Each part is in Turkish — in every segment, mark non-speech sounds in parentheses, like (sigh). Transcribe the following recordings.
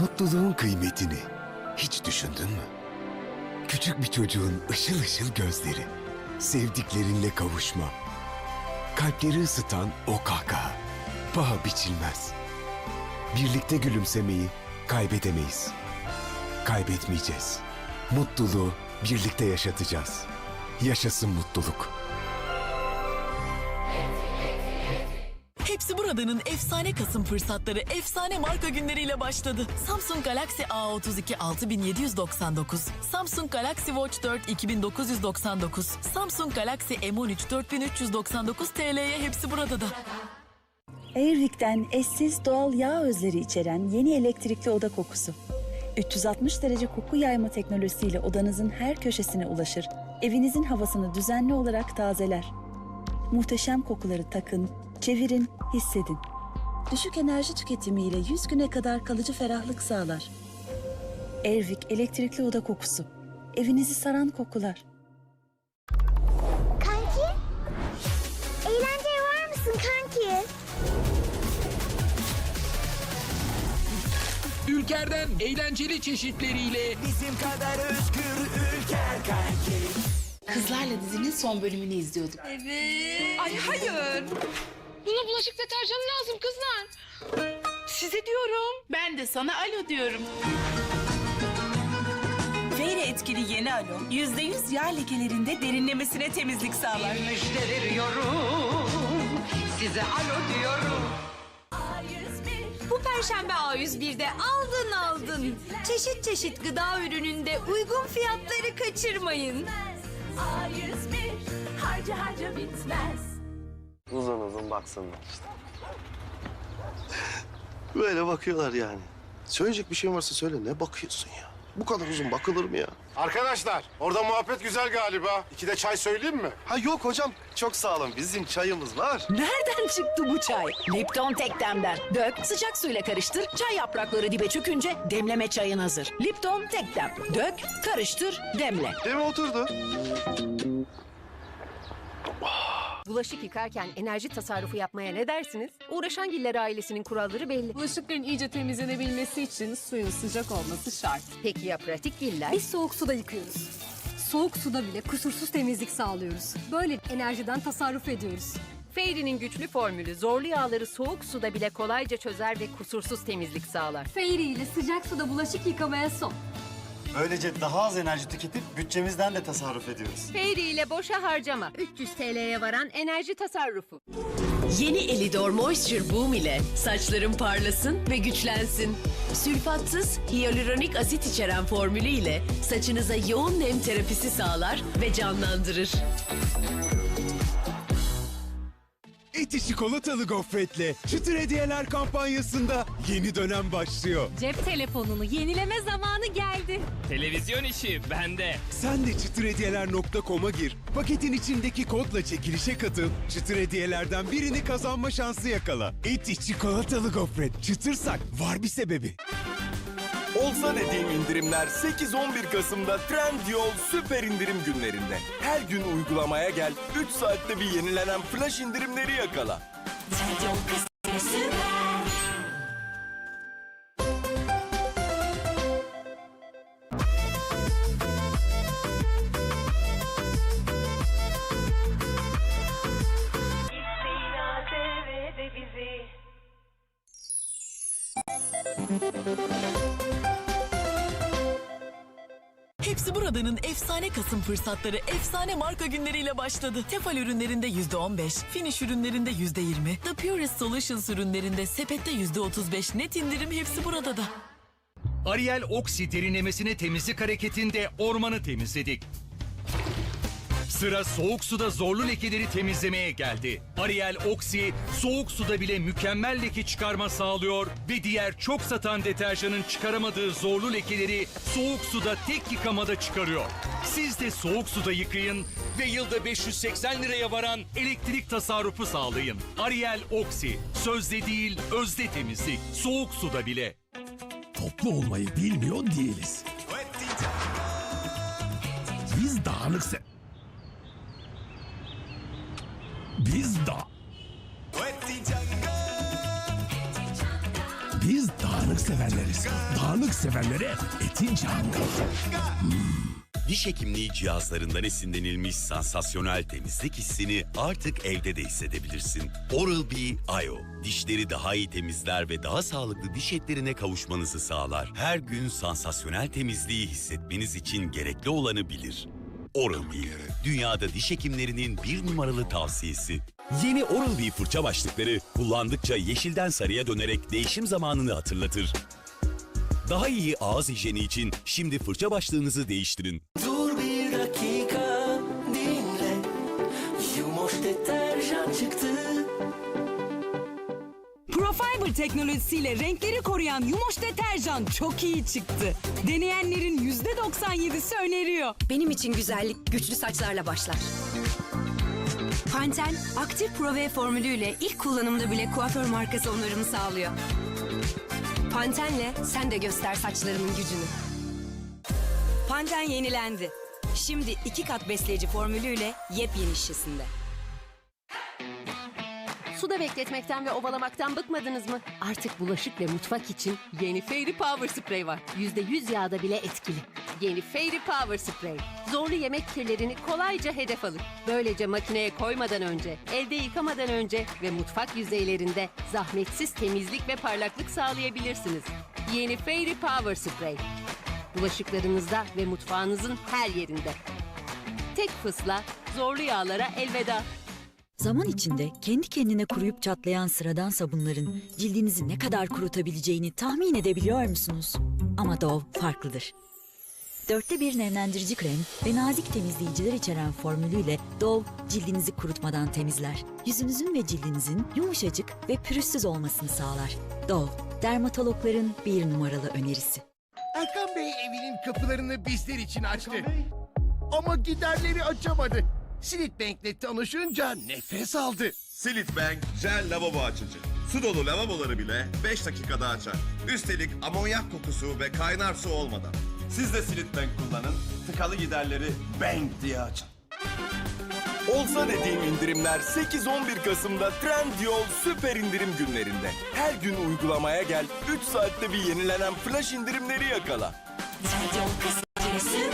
Mutluluğun kıymetini hiç düşündün mü? Küçük bir çocuğun ışıl ışıl gözleri, sevdiklerinle kavuşma, kalpleri ısıtan o kahkaha, paha biçilmez. Birlikte gülümsemeyi kaybedemeyiz. Kaybetmeyeceğiz. Mutluluğu birlikte yaşatacağız. Yaşasın mutluluk. Hepsi buradanın efsane Kasım fırsatları efsane marka günleriyle başladı. Samsung Galaxy A32 6799, Samsung Galaxy Watch 4 2999, Samsung Galaxy M13 4399 TL'ye hepsi burada da. Airwick'ten eşsiz doğal yağ özleri içeren yeni elektrikli oda kokusu. 360 derece koku yayma teknolojisiyle odanızın her köşesine ulaşır. Evinizin havasını düzenli olarak tazeler. Muhteşem kokuları takın, çevirin, hissedin. Düşük enerji tüketimiyle 100 güne kadar kalıcı ferahlık sağlar. Airwick elektrikli oda kokusu. Evinizi saran kokular. Kanki? Eğlenceye var mısın kanki? Ülker'den eğlenceli çeşitleriyle Bizim kadar özgür ülker kanki. Kızlarla dizinin son bölümünü izliyorduk. Ay hayır. Buna bulaşık deterjanı lazım kızlar. Size diyorum. Ben de sana alo diyorum. Feyre etkili yeni alo %100 yağ lekelerinde derinlemesine temizlik sağlar. Müjde veriyorum. Size alo diyorum. Bu perşembe A101'de aldın aldın. Çeşit çeşit gıda ürününde uygun fiyatları kaçırmayın. Uzun uzun baksınlar işte. (laughs) Böyle bakıyorlar yani. Söyleyecek bir şey varsa söyle. Ne bakıyorsun ya? Bu kadar uzun bakılır mı ya? Arkadaşlar orada muhabbet güzel galiba. İki de çay söyleyeyim mi? Ha yok hocam. Çok sağ olun. Bizim çayımız var. Nereden çıktı bu çay? Lipton tek demden. Dök, sıcak suyla karıştır. Çay yaprakları dibe çökünce demleme çayın hazır. Lipton tek dem. Dök, karıştır, demle. Değil mi oturdu? Bulaşık yıkarken enerji tasarrufu yapmaya ne dersiniz? Uğraşan Giller ailesinin kuralları belli. Bulaşıkların iyice temizlenebilmesi için suyun sıcak olması şart. Peki ya pratik Giller? Biz soğuk suda yıkıyoruz. Soğuk suda bile kusursuz temizlik sağlıyoruz. Böyle enerjiden tasarruf ediyoruz. Fairy'nin güçlü formülü zorlu yağları soğuk suda bile kolayca çözer ve kusursuz temizlik sağlar. Fairy ile sıcak suda bulaşık yıkamaya son. Böylece daha az enerji tüketip bütçemizden de tasarruf ediyoruz. Fairy ile boşa harcama. 300 TL'ye varan enerji tasarrufu. Yeni Elidor Moisture Boom ile saçların parlasın ve güçlensin. Sülfatsız hyaluronik asit içeren formülü ile saçınıza yoğun nem terapisi sağlar ve canlandırır. Eti çikolatalı gofretle çıtır hediyeler kampanyasında yeni dönem başlıyor. Cep telefonunu yenileme zamanı geldi. televizyon işi bende. Sen de çıtırhediyeler.com'a gir. Paketin içindeki kodla çekilişe katıl. Çıtır hediyelerden birini kazanma şansı yakala. Eti çikolatalı gofret. Çıtırsak var bir sebebi. Olsa dediğim indirimler 8-11 Kasım'da Trendyol süper indirim günlerinde. Her gün uygulamaya gel, 3 saatte bir yenilenen flash indirimleri yakala. Hepsi buradanın efsane Kasım fırsatları efsane marka günleriyle başladı. Tefal ürünlerinde %15, Finish ürünlerinde %20, The Purest Solutions ürünlerinde sepette %35 net indirim hepsi burada da. Ariel Oxy derinlemesine temizlik hareketinde ormanı temizledik. Sıra soğuk suda zorlu lekeleri temizlemeye geldi. Ariel Oxy soğuk suda bile mükemmel leke çıkarma sağlıyor ve diğer çok satan deterjanın çıkaramadığı zorlu lekeleri soğuk suda tek yıkamada çıkarıyor. Siz de soğuk suda yıkayın ve yılda 580 liraya varan elektrik tasarrufu sağlayın. Ariel Oxy sözde değil özde temizlik soğuk suda bile. Toplu olmayı bilmiyor değiliz. Biz dağınık se... Biz da... Biz dağınık sevenleriz. Dağınık sevenlere etin candır. Diş hekimliği cihazlarından esinlenilmiş sansasyonel temizlik hissini artık evde de hissedebilirsin. Oral-B IO, dişleri daha iyi temizler ve daha sağlıklı diş etlerine kavuşmanızı sağlar. Her gün sansasyonel temizliği hissetmeniz için gerekli olanı bilir. Oral-B, dünyada diş hekimlerinin bir numaralı tavsiyesi. Yeni Oral-B fırça başlıkları kullandıkça yeşilden sarıya dönerek değişim zamanını hatırlatır. Daha iyi ağız hijyeni için şimdi fırça başlığınızı değiştirin. Dur bir dakika dinle Yumoş deterjan çıktı Profiber teknolojisiyle renkleri koruyan Yumoş deterjan çok iyi çıktı. Deneyenlerin %97'si öneriyor. Benim için güzellik güçlü saçlarla başlar. Panten aktif Pro V formülüyle ilk kullanımda bile kuaför markası onarımı sağlıyor. Panten'le sen de göster saçlarımın gücünü. Panten yenilendi. Şimdi iki kat besleyici formülüyle yepyeni şişesinde. Suda bekletmekten ve ovalamaktan bıkmadınız mı? Artık bulaşık ve mutfak için yeni Fairy Power Spray var. %100 yağda bile etkili. Yeni Fairy Power Spray. Zorlu yemek kirlerini kolayca hedef alır. Böylece makineye koymadan önce, elde yıkamadan önce ve mutfak yüzeylerinde zahmetsiz temizlik ve parlaklık sağlayabilirsiniz. Yeni Fairy Power Spray. Bulaşıklarınızda ve mutfağınızın her yerinde. Tek fısla zorlu yağlara elveda. Zaman içinde kendi kendine kuruyup çatlayan sıradan sabunların cildinizi ne kadar kurutabileceğini tahmin edebiliyor musunuz? Ama Dove farklıdır. Dörtte bir nemlendirici krem ve nazik temizleyiciler içeren formülüyle Dove cildinizi kurutmadan temizler. Yüzünüzün ve cildinizin yumuşacık ve pürüzsüz olmasını sağlar. Dove, dermatologların bir numaralı önerisi. Erkan Bey evinin kapılarını bizler için açtı. Ama giderleri açamadı. Silit Bank'le tanışınca nefes aldı. Silit Bank jel lavabo açıcı. Su dolu lavaboları bile 5 dakikada açar. Üstelik amonyak kokusu ve kaynar su olmadan. Siz de Silit Bank kullanın. Tıkalı giderleri bang diye açın. Olsa dediğim indirimler 8-11 Kasım'da Trendyol süper indirim günlerinde. Her gün uygulamaya gel, 3 saatte bir yenilenen flash indirimleri yakala. Ben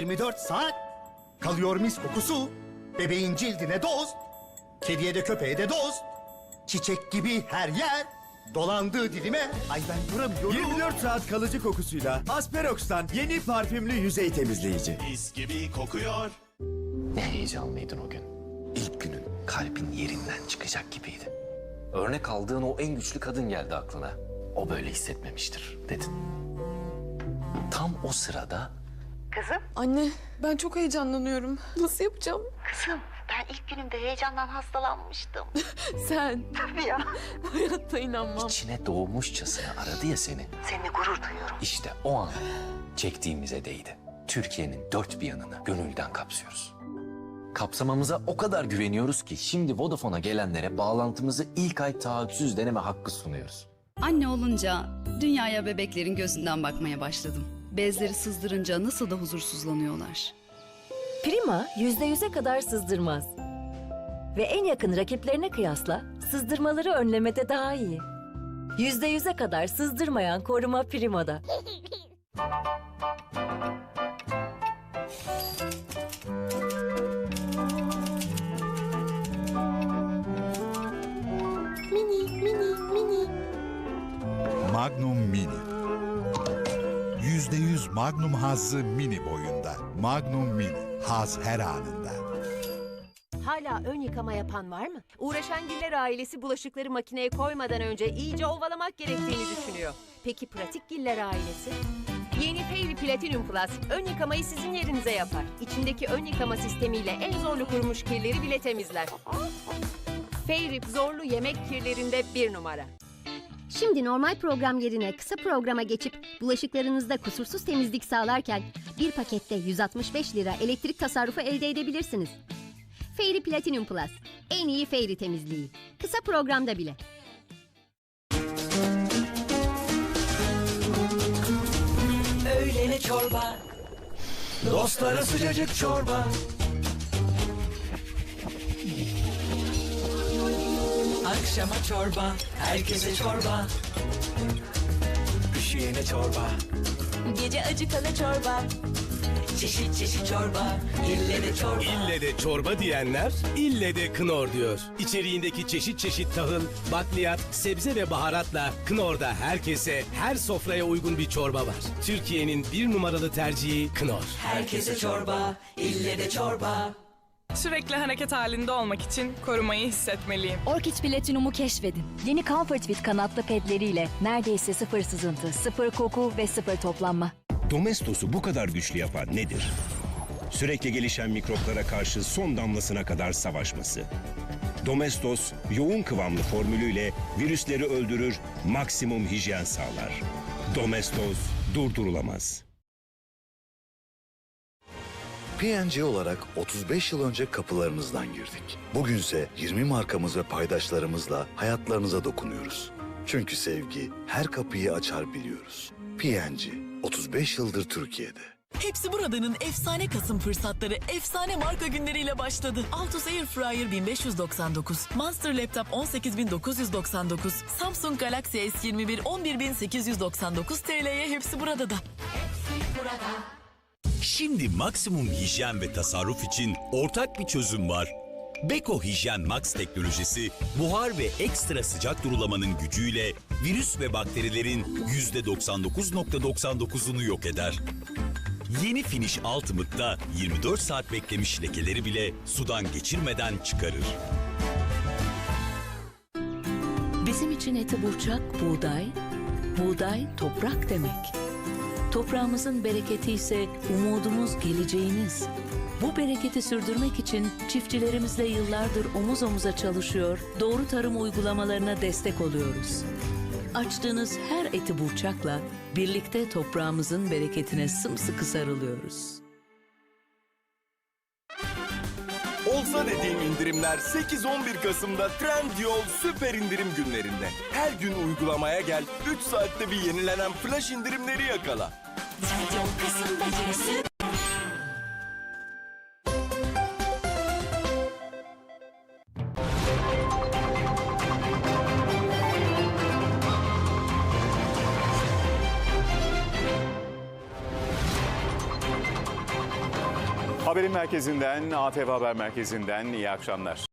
24 saat kalıyor mis kokusu. Bebeğin cildine doz. Kediye de köpeğe de doz. Çiçek gibi her yer. Dolandığı dilime. Ay ben duramıyorum. 24 saat kalıcı kokusuyla Asperox'tan yeni parfümlü yüzey temizleyici. Mis gibi kokuyor. Ne heyecanlıydın o gün. İlk günün kalbin yerinden çıkacak gibiydi. Örnek aldığın o en güçlü kadın geldi aklına. O böyle hissetmemiştir dedin. Tam o sırada Kızım? Anne ben çok heyecanlanıyorum. Nasıl yapacağım? Kızım ben ilk günümde heyecandan hastalanmıştım. (laughs) Sen. Tabii ya. (laughs) Hayatta inanmam. içine doğmuşçasına aradı ya seni. Seninle gurur duyuyorum. İşte o an çektiğimize değdi. Türkiye'nin dört bir yanını gönülden kapsıyoruz. Kapsamamıza o kadar güveniyoruz ki şimdi Vodafone'a gelenlere bağlantımızı ilk ay taahhütsüz deneme hakkı sunuyoruz. Anne olunca dünyaya bebeklerin gözünden bakmaya başladım. Bezleri sızdırınca nasıl da huzursuzlanıyorlar. Prima yüzde yüze kadar sızdırmaz. Ve en yakın rakiplerine kıyasla sızdırmaları önlemede daha iyi. Yüzde yüze kadar sızdırmayan koruma Prima'da. Mini mini mini. Magnum Mini. %100 Magnum hazzı mini boyunda. Magnum Mini. Haz her anında. Hala ön yıkama yapan var mı? Uğraşan Giller ailesi bulaşıkları makineye koymadan önce iyice ovalamak gerektiğini düşünüyor. Peki pratik Giller ailesi? Yeni Fairy Platinum Plus ön yıkamayı sizin yerinize yapar. İçindeki ön yıkama sistemiyle en zorlu kurumuş kirleri bile temizler. Fairy zorlu yemek kirlerinde bir numara. Şimdi normal program yerine kısa programa geçip bulaşıklarınızda kusursuz temizlik sağlarken bir pakette 165 lira elektrik tasarrufu elde edebilirsiniz. Fairy Platinum Plus. En iyi Fairy temizliği. kısa programda bile. Öğlene çorba Dostlara sıcacık çorba. Akşama çorba Herkese çorba Üşüyene çorba. Gece acıkana çorba Çeşit çeşit çorba İlle de çorba İlle de çorba diyenler, ille de Knorr diyor. İçeriğindeki çeşit çeşit tahıl, bakliyat, sebze ve baharatla Knorr'da herkese, her sofraya uygun bir çorba var. Türkiye'nin bir numaralı tercihi Knorr. Herkese çorba İlle de çorba Sürekli hareket halinde olmak için korumayı hissetmeliyim. Orchid Platinum'u keşfedin. Yeni Comfort Fit kanatlı pedleriyle neredeyse sıfır sızıntı, sıfır koku ve sıfır toplanma. Domestos'u bu kadar güçlü yapan nedir? Sürekli gelişen mikroplara karşı son damlasına kadar savaşması. Domestos, yoğun kıvamlı formülüyle virüsleri öldürür, maksimum hijyen sağlar. Domestos durdurulamaz. P&G olarak 35 yıl önce kapılarınızdan girdik. Bugünse 20 markamız ve paydaşlarımızla hayatlarınıza dokunuyoruz. Çünkü sevgi her kapıyı açar biliyoruz. P&G 35 yıldır Türkiye'de. Hepsi buradanın efsane Kasım fırsatları efsane marka günleriyle başladı. Altus Air Fryer 1599, Monster Laptop 18999, Samsung Galaxy S21 11899 TL'ye hepsi burada da. Şimdi maksimum hijyen ve tasarruf için ortak bir çözüm var. Beko Hijyen Max teknolojisi buhar ve ekstra sıcak durulamanın gücüyle virüs ve bakterilerin %99.99'unu yok eder. Yeni Finish Ultimate'da 24 saat beklemiş lekeleri bile sudan geçirmeden çıkarır. Bizim için eti burçak buğday, buğday toprak demek. Toprağımızın bereketi ise umudumuz geleceğiniz. Bu bereketi sürdürmek için çiftçilerimizle yıllardır omuz omuza çalışıyor, doğru tarım uygulamalarına destek oluyoruz. Açtığınız her eti burçakla birlikte toprağımızın bereketine sımsıkı sarılıyoruz. Olsa dediğim indirimler 8-11 Kasım'da Trendyol süper indirim günlerinde. Her gün uygulamaya gel, 3 saatte bir yenilenen flash indirimleri yakala. Trendyol Kasım becerisi Merkezinden, ATV Haber Merkezi'nden iyi akşamlar.